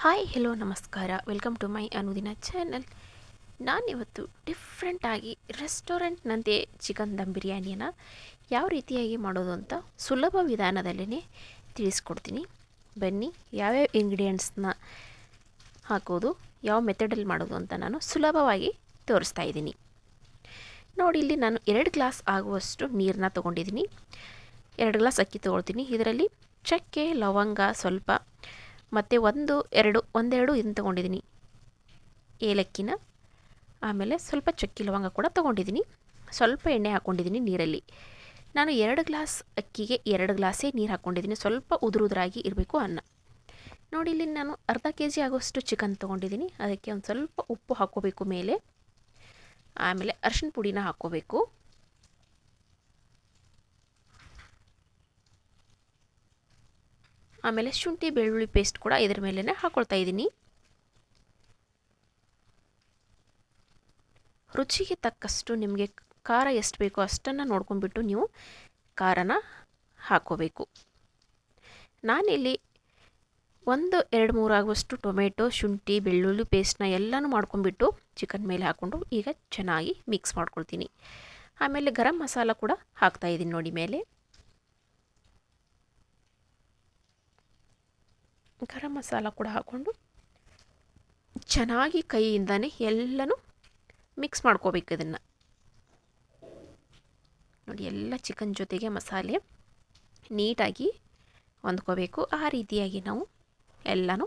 Hi hello ನಮಸ್ಕಾರ welcome to my Anudina channel ನಾನಿವತ್ತು ಡಿಫ್ರೆಂಟಾಗಿ ರೆಸ್ಟೋರೆಂಟ್ನಂತೆ ಚಿಕನ್ ದಮ್ ಬಿರಿಯಾನಿಯನ್ನು ಯಾವ ರೀತಿಯಾಗಿ ಮಾಡೋದು ಅಂತ ಸುಲಭ ವಿಧಾನದಲ್ಲೇ ತಿಳಿಸ್ಕೊಡ್ತೀನಿ ಬನ್ನಿ ಯಾವ್ಯಾವ ಇಂಗ್ರೀಡಿಯೆಂಟ್ಸ್ನ ಹಾಕೋದು ಯಾವ ಮೆಥಡಲ್ಲಿ ಮಾಡೋದು ಅಂತ ನಾನು ಸುಲಭವಾಗಿ ತೋರಿಸ್ತಾ ಇದ್ದೀನಿ ನೋಡಿ ಇಲ್ಲಿ ನಾನು ಎರಡು ಗ್ಲಾಸ್ ಆಗುವಷ್ಟು ನೀರನ್ನ ತೊಗೊಂಡಿದ್ದೀನಿ ಎರಡು ಗ್ಲಾಸ್ ಅಕ್ಕಿ ತೊಗೊಳ್ತೀನಿ ಇದರಲ್ಲಿ ಚಕ್ಕೆ ಲವಂಗ ಸ್ವಲ್ಪ ಮತ್ತು ಒಂದು, ಎರಡು, ಒಂದೆರಡು ಇದನ್ನು ತೊಗೊಂಡಿದ್ದೀನಿ ಏಲಕ್ಕಿನ, ಆಮೇಲೆ ಸ್ವಲ್ಪ ಚಕ್ಕಿ ಲವಂಗ ಕೂಡ ತೊಗೊಂಡಿದ್ದೀನಿ ಸ್ವಲ್ಪ ಎಣ್ಣೆ ಹಾಕ್ಕೊಂಡಿದ್ದೀನಿ ನೀರಲ್ಲಿ. ನಾನು ಎರಡು ಗ್ಲಾಸ್ ಅಕ್ಕಿಗೆ ಎರಡು ಗ್ಲಾಸೇ ನೀರು ಹಾಕ್ಕೊಂಡಿದ್ದೀನಿ ಸ್ವಲ್ಪ ಉದುರುದ್ರಾಗಿ ಇರಬೇಕು ಅನ್ನ. ನೋಡಿ, ಇಲ್ಲಿ ನಾನು ಅರ್ಧ ಕೆ ಜಿ ಆಗೋಷ್ಟು ಚಿಕನ್ ತೊಗೊಂಡಿದ್ದೀನಿ ಅದಕ್ಕೆ ಒಂದು ಸ್ವಲ್ಪ ಉಪ್ಪು ಹಾಕ್ಕೋಬೇಕು ಮೇಲೆ. ಆಮೇಲೆ ಅರ್ಶಿಣ ಪುಡಿನ ಹಾಕ್ಕೋಬೇಕು. ಆಮೇಲೆ ಶುಂಠಿ, ಬೆಳ್ಳುಳ್ಳಿ ಪೇಸ್ಟ್ ಕೂಡ ಇದ್ರ ಮೇಲೇ ಹಾಕ್ಕೊಳ್ತಾ ಇದ್ದೀನಿ. ರುಚಿಗೆ ತಕ್ಕಷ್ಟು ನಿಮಗೆ ಖಾರ ಎಷ್ಟು ಬೇಕೋ ಅಷ್ಟನ್ನು ನೋಡ್ಕೊಂಡ್ಬಿಟ್ಟು ನೀವು ಖಾರನ ಹಾಕೋಬೇಕು. ನಾನಿಲ್ಲಿ ಒಂದು, ಎರಡು, ಮೂರು ಆಗುವಷ್ಟು ಟೊಮೆಟೊ, ಶುಂಠಿ, ಬೆಳ್ಳುಳ್ಳಿ ಪೇಸ್ಟ್ನ ಎಲ್ಲನೂ ಮಾಡ್ಕೊಂಡ್ಬಿಟ್ಟು ಚಿಕನ್ ಮೇಲೆ ಹಾಕ್ಕೊಂಡು ಈಗ ಚೆನ್ನಾಗಿ ಮಿಕ್ಸ್ ಮಾಡ್ಕೊಳ್ತೀನಿ. ಆಮೇಲೆ ಗರಂ ಮಸಾಲ ಕೂಡ ಹಾಕ್ತಾಯಿದ್ದೀನಿ ನೋಡಿ ಮೇಲೆ. ಗರಂ ಮಸಾಲ ಕೂಡ ಹಾಕ್ಕೊಂಡು ಚೆನ್ನಾಗಿ ಕೈಯಿಂದನೇ ಎಲ್ಲನೂ ಮಿಕ್ಸ್ ಮಾಡ್ಕೋಬೇಕು ಇದನ್ನು. ನೋಡಿ, ಎಲ್ಲ ಚಿಕನ್ ಜೊತೆಗೆ ಮಸಾಲೆ ನೀಟಾಗಿ ಹೊಂದ್ಕೋಬೇಕು. ಆ ರೀತಿಯಾಗಿ ನಾವು ಎಲ್ಲನೂ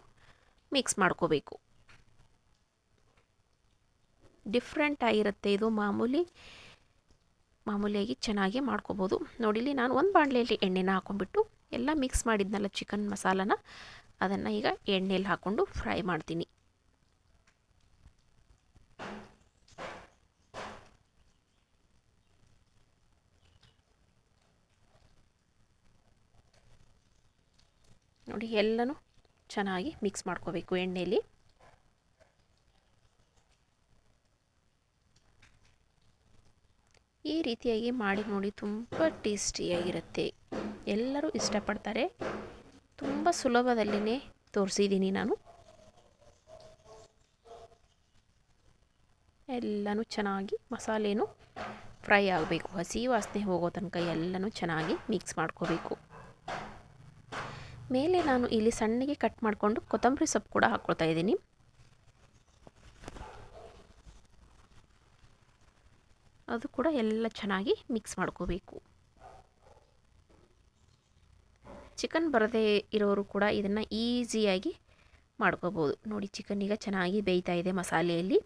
ಮಿಕ್ಸ್ ಮಾಡ್ಕೋಬೇಕು. ಡಿಫ್ರೆಂಟ್ ಆಗಿರುತ್ತೆ ಇದು ಮಾಮೂಲಿ. ಮಾಮೂಲಿಯಾಗಿ ಚೆನ್ನಾಗಿ ಮಾಡ್ಕೋಬೋದು. ನೋಡಿಲಿ ನಾನು ಒಂದು ಬಾಣಲೆಯಲ್ಲಿ ಎಣ್ಣೆನ ಹಾಕೊಂಡ್ಬಿಟ್ಟು ಎಲ್ಲ ಮಿಕ್ಸ್ ಮಾಡಿದ್ನಲ್ಲ ಚಿಕನ್ ಮಸಾಲನ. ಅದನ್ನು ಈಗ ಎಣ್ಣೆಯಲ್ಲಿ ಹಾಕ್ಕೊಂಡು ಫ್ರೈ ಮಾಡ್ತೀನಿ. ನೋಡಿ, ಎಲ್ಲನೂ ಚೆನ್ನಾಗಿ ಮಿಕ್ಸ್ ಮಾಡ್ಕೋಬೇಕು ಎಣ್ಣೆಯಲ್ಲಿ ಈ ರೀತಿಯಾಗಿ ಮಾಡಿ ನೋಡಿ, ತುಂಬ ಟೇಸ್ಟಿಯಾಗಿರುತ್ತೆ ಎಲ್ಲರೂ ಇಷ್ಟಪಡ್ತಾರೆ. ತುಂಬ ಸುಲಭದಲ್ಲಿನೇ ತೋರಿಸಿದ್ದೀನಿ ನಾನು. ಎಲ್ಲನೂ ಚೆನ್ನಾಗಿ ಮಸಾಲೆನೂ ಫ್ರೈ ಆಗಬೇಕು. ಹಸಿ ವಾಸನೆ ಹೋಗೋ ತನಕ ಎಲ್ಲನೂ ಚೆನ್ನಾಗಿ ಮಿಕ್ಸ್ ಮಾಡ್ಕೋಬೇಕು. ಮೇಲೆ ನಾನು ಇಲ್ಲಿ ಸಣ್ಣಗೆ ಕಟ್ ಮಾಡಿಕೊಂಡು ಕೊತ್ತಂಬರಿ ಸೊಪ್ಪು ಕೂಡ ಹಾಕ್ಕೊಳ್ತಾ ಇದ್ದೀನಿ. ಅದು ಕೂಡ ಎಲ್ಲ ಚೆನ್ನಾಗಿ ಮಿಕ್ಸ್ ಮಾಡ್ಕೋಬೇಕು. ಚಿಕನ್ ಬರದೇ ಇರೋರು ಕೂಡ ಇದನ್ನು ಈಸಿಯಾಗಿ ಮಾಡ್ಕೋಬೋದು. ನೋಡಿ, ಚಿಕನ್ ಈಗ ಚೆನ್ನಾಗಿ ಬೇಯ್ತಾ ಇದೆ ಮಸಾಲೆಯಲ್ಲಿ.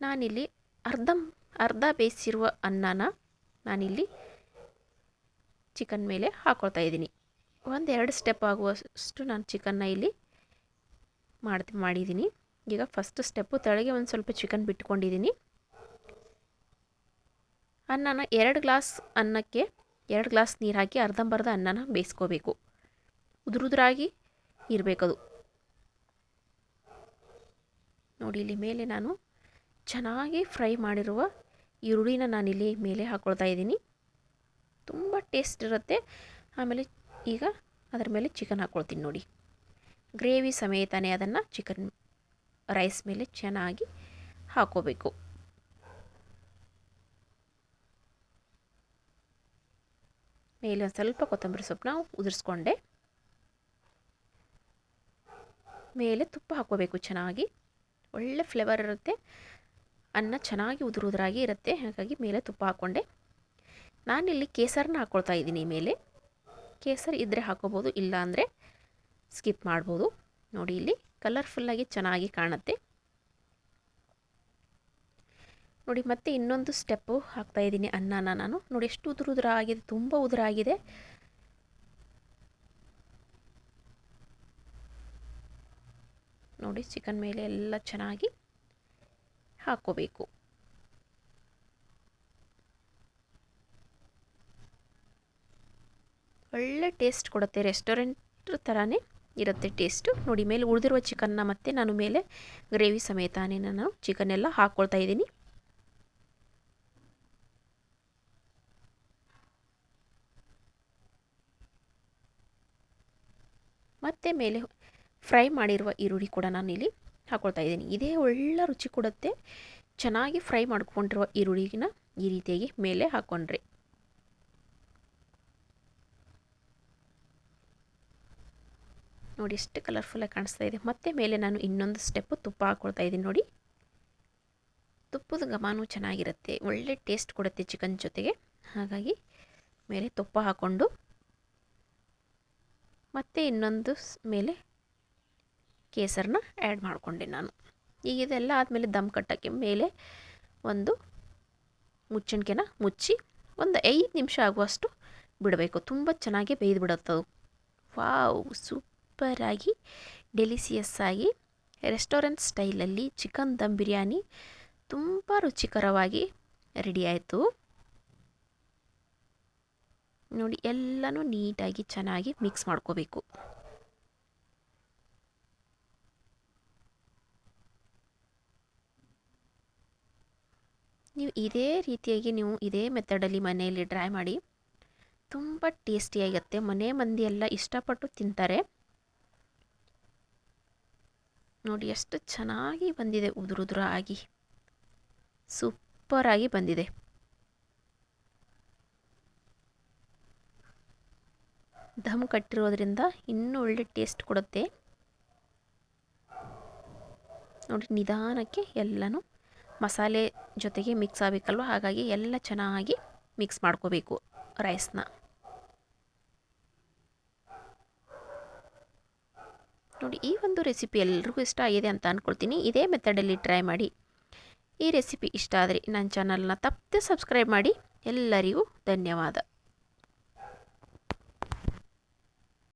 ನಾನಿಲ್ಲಿ ಅರ್ಧ ಅರ್ಧ ಬೇಯಿಸಿರುವ ಅನ್ನನ ನಾನಿಲ್ಲಿ ಚಿಕನ್ ಮೇಲೆ ಹಾಕ್ಕೊಳ್ತಾ ಇದ್ದೀನಿ. ಒಂದೆರಡು ಸ್ಟೆಪ್ ಆಗುವಷ್ಟು ನಾನು ಚಿಕನ್ನ ಇಲ್ಲಿ ಮಾಡ್ತಿ ಮಾಡಿದ್ದೀನಿ. ಈಗ ಫಸ್ಟ್ ಸ್ಟೆಪ್ಪು ತಳಗೆ ಒಂದು ಸ್ವಲ್ಪ ಚಿಕನ್ ಬಿಟ್ಕೊಂಡಿದ್ದೀನಿ. ಅನ್ನನ ಎರಡು ಗ್ಲಾಸ್ ಅನ್ನಕ್ಕೆ ಎರಡು ಗ್ಲಾಸ್ ನೀರು ಹಾಕಿ ಅರ್ಧಂಬರ್ಧ ಅನ್ನನ ಬೇಯಿಸ್ಕೋಬೇಕು. ಉದುರುದ್ರಾಗಿ ಇರಬೇಕದು. ನೋಡಿ, ಇಲ್ಲಿ ಮೇಲೆ ನಾನು ಚೆನ್ನಾಗಿ ಫ್ರೈ ಮಾಡಿರುವ ಈರುಳ್ಳಿನ ನಾನಿಲ್ಲಿ ಮೇಲೆ ಹಾಕ್ಕೊಳ್ತಾ ಇದ್ದೀನಿ. ತುಂಬ ಟೇಸ್ಟ್ ಇರುತ್ತೆ. ಆಮೇಲೆ ಈಗ ಅದರ ಮೇಲೆ ಚಿಕನ್ ಹಾಕ್ಕೊಳ್ತೀನಿ ನೋಡಿ. ಗ್ರೇವಿ ಸಮೇತನೇ ಅದನ್ನು ಚಿಕನ್ ರೈಸ್ ಮೇಲೆ ಚೆನ್ನಾಗಿ ಹಾಕ್ಕೋಬೇಕು ಮೇಲೆ ಒಂದು ಸ್ವಲ್ಪ ಕೊತ್ತಂಬರಿ ಸೊಪ್ಪನ್ನ ಉದುರಿಸ್ಕೊಂಡೆ. ಮೇಲೆ ತುಪ್ಪ ಹಾಕೋಬೇಕು ಚೆನ್ನಾಗಿ. ಒಳ್ಳೆ ಫ್ಲೇವರ್ ಇರುತ್ತೆ. ಅನ್ನ ಚೆನ್ನಾಗಿ ಉದುರು ಉದುರಾಗಿ ಇರುತ್ತೆ. ಹಾಗಾಗಿ ಮೇಲೆ ತುಪ್ಪ ಹಾಕ್ಕೊಂಡೆ. ನಾನಿಲ್ಲಿ ಕೇಸರನ್ನ ಹಾಕ್ಕೊಳ್ತಾ ಇದ್ದೀನಿ ಮೇಲೆ. ಕೇಸರಿ ಇದ್ದರೆ ಹಾಕೋಬೋದು ಇಲ್ಲ ಅಂದರೆ ಸ್ಕಿಪ್ ಮಾಡ್ಬೋದು. ನೋಡಿ ಇಲ್ಲಿ ಕಲರ್ಫುಲ್ಲಾಗಿ ಚೆನ್ನಾಗಿ ಕಾಣುತ್ತೆ. ನೋಡಿ, ಮತ್ತೆ ಇನ್ನೊಂದು ಸ್ಟೆಪ್ಪು ಹಾಕ್ತಾಯಿದ್ದೀನಿ ಅನ್ನನ ನಾನು. ನೋಡಿ, ಎಷ್ಟು ಉದುರು ಉದುರ ಆಗಿದೆ, ತುಂಬ ಉದುರ ಆಗಿದೆ. ನೋಡಿ ಚಿಕನ್ ಮೇಲೆ ಎಲ್ಲ ಚೆನ್ನಾಗಿ ಹಾಕೋಬೇಕು. ಒಳ್ಳೆ ಟೇಸ್ಟ್ ಕೊಡುತ್ತೆ. ರೆಸ್ಟೋರೆಂಟ್ ಥರನೇ ಇರುತ್ತೆ ಟೇಸ್ಟು ನೋಡಿ, ಮೇಲೆ ಉಳಿದಿರುವ ಚಿಕನ್ನ ಮತ್ತೆ ನಾನು ಮೇಲೆ ಗ್ರೇವಿ ಸಮೇತಾನೇ ನಾನು ಚಿಕನ್ ಹಾಕ್ಕೊಳ್ತಾ ಇದ್ದೀನಿ. ಮತ್ತು ಮೇಲೆ ಫ್ರೈ ಮಾಡಿರುವ ಈರುಳ್ಳಿ ಕೂಡ ನಾನು ಇಲ್ಲಿ ಹಾಕ್ಕೊಳ್ತಾ ಇದ್ದೀನಿ. ಇದೇ ಒಳ್ಳೆ ರುಚಿ ಕೊಡುತ್ತೆ. ಚೆನ್ನಾಗಿ ಫ್ರೈ ಮಾಡ್ಕೊಂಡಿರುವ ಈರುಳ್ಳಿನ ಈ ರೀತಿಯಾಗಿ ಮೇಲೆ ಹಾಕ್ಕೊಂಡ್ರಿ ನೋಡಿ ಎಷ್ಟು ಕಲರ್ಫುಲ್ಲಾಗಿ ಕಾಣಿಸ್ತಾ ಇದೆ. ಮತ್ತೆ ಮೇಲೆ ನಾನು ಇನ್ನೊಂದು ಸ್ಟೆಪ್ಪು ತುಪ್ಪ ಹಾಕ್ಕೊಳ್ತಾ ಇದ್ದೀನಿ ನೋಡಿ. ತುಪ್ಪದ ಗಮಾನು ಚೆನ್ನಾಗಿರುತ್ತೆ. ಒಳ್ಳೆ ಟೇಸ್ಟ್ ಕೊಡುತ್ತೆ ಚಿಕನ್ ಜೊತೆಗೆ. ಹಾಗಾಗಿ ಮೇಲೆ ತುಪ್ಪ ಹಾಕ್ಕೊಂಡು ಮತ್ತು ಇನ್ನೊಂದು ಮೇಲೆ ಕೇಸರನ್ನ ಆ್ಯಡ್ ಮಾಡಿಕೊಂಡೆ ನಾನು. ಈಗ ಇದೆಲ್ಲ ಆದಮೇಲೆ ದಮ್ ಕಟ್ಟೋಕ್ಕೆ ಮೇಲೆ ಒಂದು ಮುಚ್ಚಣಿಕೆನ ಮುಚ್ಚಿ ಒಂದು ಐದು ನಿಮಿಷ ಆಗುವಷ್ಟು ಬಿಡಬೇಕು. ತುಂಬ ಚೆನ್ನಾಗಿ ಬೇಯ್ದು ಬಿಡುತ್ತದು ವಾವ್, ಸೂಪರಾಗಿ ಡೆಲಿಸಿಯಸ್ ಆಗಿ ರೆಸ್ಟೋರೆಂಟ್ ಸ್ಟೈಲಲ್ಲಿ ಚಿಕನ್ ದಮ್ ಬಿರಿಯಾನಿ ತುಂಬ ರುಚಿಕರವಾಗಿ ರೆಡಿ ಆಯಿತು. ನೋಡಿ ಎಲ್ಲನೂ ನೀಟಾಗಿ ಚೆನ್ನಾಗಿ ಮಿಕ್ಸ್ ಮಾಡ್ಕೋಬೇಕು. ನೀವು ಇದೇ ರೀತಿಯಾಗಿ ನೀವು ಇದೇ ಮೆಥಡಲ್ಲಿ ಮನೆಯಲ್ಲಿ ಡ್ರೈ ಮಾಡಿ, ತುಂಬ ಟೇಸ್ಟಿಯಾಗತ್ತೆ ಮನೆ ಮಂದಿ ಎಲ್ಲ ಇಷ್ಟಪಟ್ಟು ತಿಂತಾರೆ. ನೋಡಿ ಎಷ್ಟು ಚೆನ್ನಾಗಿ ಬಂದಿದೆ ಉದುರುದುರ ಆಗಿ ಸೂಪರಾಗಿ ಬಂದಿದೆ. ದಮ್ ಕಟ್ಟಿರೋದ್ರಿಂದ ಇನ್ನೂ ಒಳ್ಳೆ ಟೇಸ್ಟ್ ಕೊಡುತ್ತೆ. ನೋಡಿ, ನಿಧಾನಕ್ಕೆ ಎಲ್ಲನೂ ಮಸಾಲೆ ಜೊತೆಗೆ ಮಿಕ್ಸ್ ಆಗಬೇಕಲ್ವ? ಹಾಗಾಗಿ ಎಲ್ಲ ಚೆನ್ನಾಗಿ ಮಿಕ್ಸ್ ಮಾಡ್ಕೋಬೇಕು ರೈಸ್ನ ನೋಡಿ, ಈ ಒಂದು ರೆಸಿಪಿ ಎಲ್ರಿಗೂ ಇಷ್ಟ ಆಗಿದೆ ಅಂತ ಅಂದ್ಕೊಳ್ತೀನಿ ಇದೇ ಮೆಥಡಲ್ಲಿ ಟ್ರೈ ಮಾಡಿ. ಈ ರೆಸಿಪಿ ಇಷ್ಟ ಆದರೆ ನನ್ನ ಚಾನಲ್ನ ತಪ್ಪದೆ ಸಬ್ಸ್ಕ್ರೈಬ್ ಮಾಡಿ. ಎಲ್ಲರಿಗೂ ಧನ್ಯವಾದ.